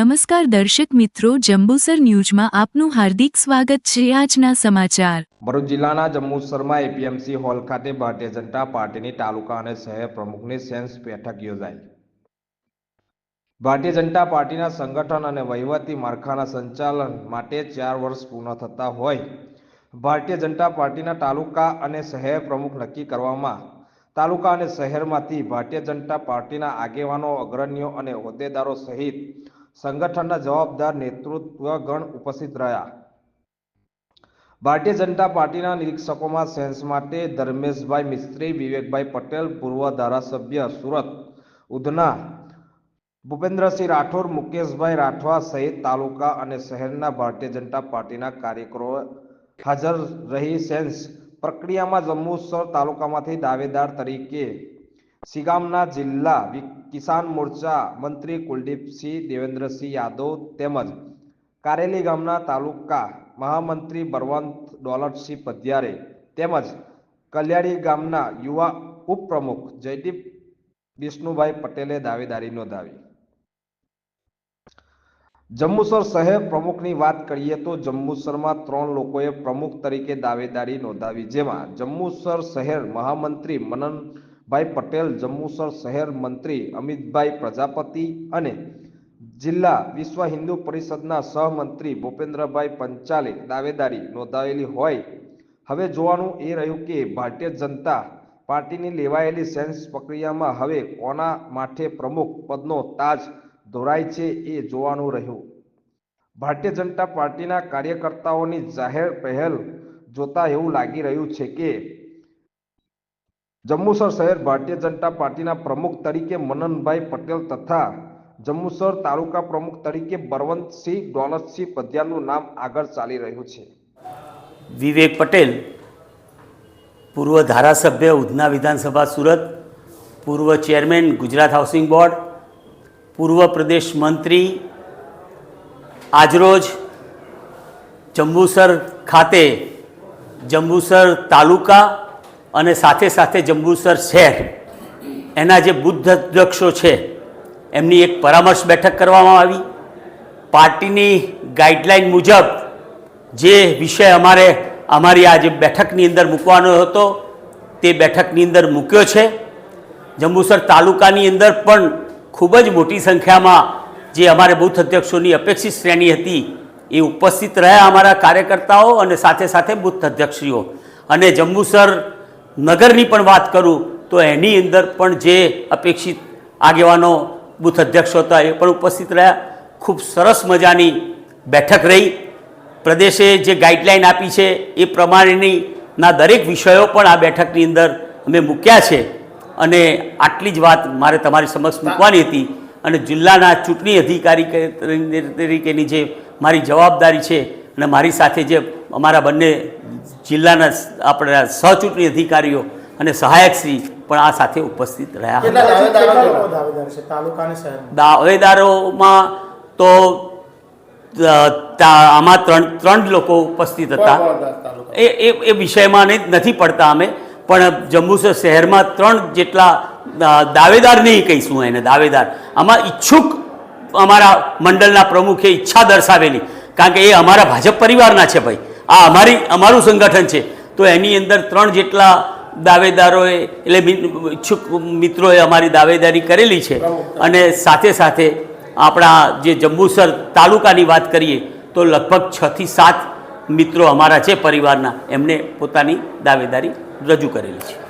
નમસ્કાર દર્શક મિત્રો, જંબુસર ન્યૂઝમાં આપનું હાર્દિક સ્વાગત છે આજના સમાચાર. ભરૂચ જિલ્લાના જંબુસરમાં એપીએમસી હોલ ખાતે ભારતીય જનતા પાર્ટીની તાલુકા અને શહેર પ્રમુખની સેન્સ બેઠક યોજાઈ. ભારતીય જનતા પાર્ટીના સંગઠન અને વહીવટી માળખાના સંચાલન માટે ચાર વર્ષ પૂર્ણ થતા હોય. ભારતીય જનતા પાર્ટીના તાલુકા અને શહેર પ્રમુખ નક્કી કરવામાં, તાલુકા અને શહેરમાંથી ભારતીય જનતા પાર્ટીના આગેવાનો, અગ્રણીઓ અને હોદ્દેદારો સહિત સંગઠનના જવાબદાર નેતૃત્વગણ ઉપસ્થિત રહ્યા. ભારતીય જનતા પાર્ટીના નિરીક્ષકોમાં સેન્સ માટે ધર્મેશભાઈ મિસ્ત્રી, વિવેકભાઈ પટેલ, પૂર્વ ધારાસભ્ય સુરત, ઉધના ભૂપેન્દ્રસિંહ રાઠોડ, મુકેશભાઈ રાઠવા સહિત તાલુકા અને શહેરના ભારતીય જનતા પાર્ટીના કાર્યકરો હાજર રહી સેન્સ પ્રક્રિયામાં જંબુસર તાલુકામાંથી દાવેદાર તરીકે સિગામના જિલ્લા કિસાન મોરચા મંત્રી કુલદીપસિંહ દેવેન્દ્રસિંહ યાદવ તેમજ કારેલી ગામના તાલુકા મહામંત્રી બળવંત દોલતસિંહ પધ્યારે તેમજ કલ્યાણી ગામના યુવા ઉપપ્રમુખ જયદીપ વિષ્ણુભાઈ પટેલે દાવેદારી નોંધાવી. જંબુસર શહેર પ્રમુખની વાત કરીએ તો જંબુસરમાં ત્રણ લોકોએ પ્રમુખ તરીકે દાવેદારી નોંધાવી, જેમાં જંબુસર શહેર મહામંત્રી મનનભાઈ પટેલ, જંબુસર શહેર મંત્રી અમિતભાઈ પ્રજાપતિ અને જિલ્લા વિશ્વ હિન્દુ પરિષદના સહમંત્રી ભૂપેન્દ્રભાઈ પંચાલે દાવેદારી નોંધાવેલી હોય. હવે જોવાનું એ રહ્યું કે ભારતીય જનતા પાર્ટીની લેવાયેલી સેન્સ પ્રક્રિયામાં હવે કોના માથે પ્રમુખ પદનો તાજ ધોરાય છે એ જોવાનું રહ્યું. ભારતીય જનતા પાર્ટીના કાર્યકર્તાઓની જાહેર પહેલ જોતા એવું લાગી રહ્યું છે કે જંબુસર શહેર ભારતીય જનતા પાર્ટીના પ્રમુખ તરીકે મનનભાઈ પટેલ તથા જંબુસર તાલુકા પ્રમુખ તરીકે બળવંતસિંહ દોલતસિંહ પધિયારનું નામ આગળ ચાલી રહ્યું છે. વિવેક પટેલ, પૂર્વ ધારાસભ્ય ઉધના વિધાનસભા સુરત, પૂર્વ ચેરમેન ગુજરાત હાઉસિંગ બોર્ડ, પૂર્વ પ્રદેશ મંત્રી, આજરોજ જંબુસર ખાતે જંબુસર તાલુકા અને સાથે સાથે જંબુસર શહેર, એના જે બુદ્ધ અધ્યક્ષો છે, એમની એક પરામર્શ બેઠક કરવામાં આવી. પાર્ટીની ગાઈડલાઈન મુજબ જે વિષય અમારે, અમારી આ જે બેઠકની અંદર મૂકવાનો હતો, તે બેઠકની અંદર મૂક્યો છે. જંબુસર તાલુકાની અંદર પણ ખૂબ જ મોટી સંખ્યામાં જે અમારે બુથ અધ્યક્ષોની અપેક્ષિત શ્રેણી હતી, એ ઉપસ્થિત રહ્યા અમારા કાર્યકર્તાઓ અને સાથે સાથે બુથ અધ્યક્ષીઓ. અને જંબુસર નગરની પણ વાત કરું, તો એની અંદર પણ જે અપેક્ષિત આગેવાનો, બૂથ અધ્યક્ષો હતા, એ પણ ઉપસ્થિત રહ્યા. ખૂબ સરસ મજાની બેઠક રહી. પ્રદેશે જે ગાઈડલાઈન આપી છે, એ પ્રમાણેની ના દરેક વિષયો પણ આ બેઠકની અંદર અમે મૂક્યા છે. અને આટલી જ વાત મારે તમારી સમક્ષ મૂકવાની હતી. અને જિલ્લાના ચૂંટણી અધિકારી તરીકેની જે મારી જવાબદારી છે, અને મારી સાથે જે અમારા બંને જિલ્લાના આપણા સહચૂંટણી અધિકારીઓ અને સહાયકશ્રી પણ આ સાથે ઉપસ્થિત રહ્યા દાવેદારોમાં તો આમાં ત્રણ ત્રણ લોકો ઉપસ્થિત હતા. એ એ એ વિષયમાં નથી પડતા અમે પણ જંબુસર શહેરમાં ત્રણ જેટલા દાવેદાર નહીં કહીશું એને દાવેદાર. આમાં ઈચ્છુક અમારા મંડળના પ્રમુખે ઈચ્છા દર્શાવેલી કારણ કે એ અમારા ભાજપ પરિવારના છે ભાઈ. આ અમારી અમારું સંગઠન છે. તો એની અંદર ત્રણ જેટલા દાવેદારોએ, એટલે ઈચ્છુક મિત્રોએ અમારી દાવેદારી કરેલી છે. અને સાથે સાથે આપણા જે જંબુસર તાલુકાની વાત કરીએ, તો લગભગ છથી સાત મિત્રો અમારા છે પરિવારના. એમને પોતાની દાવેદારી રજૂ કરેલી છે.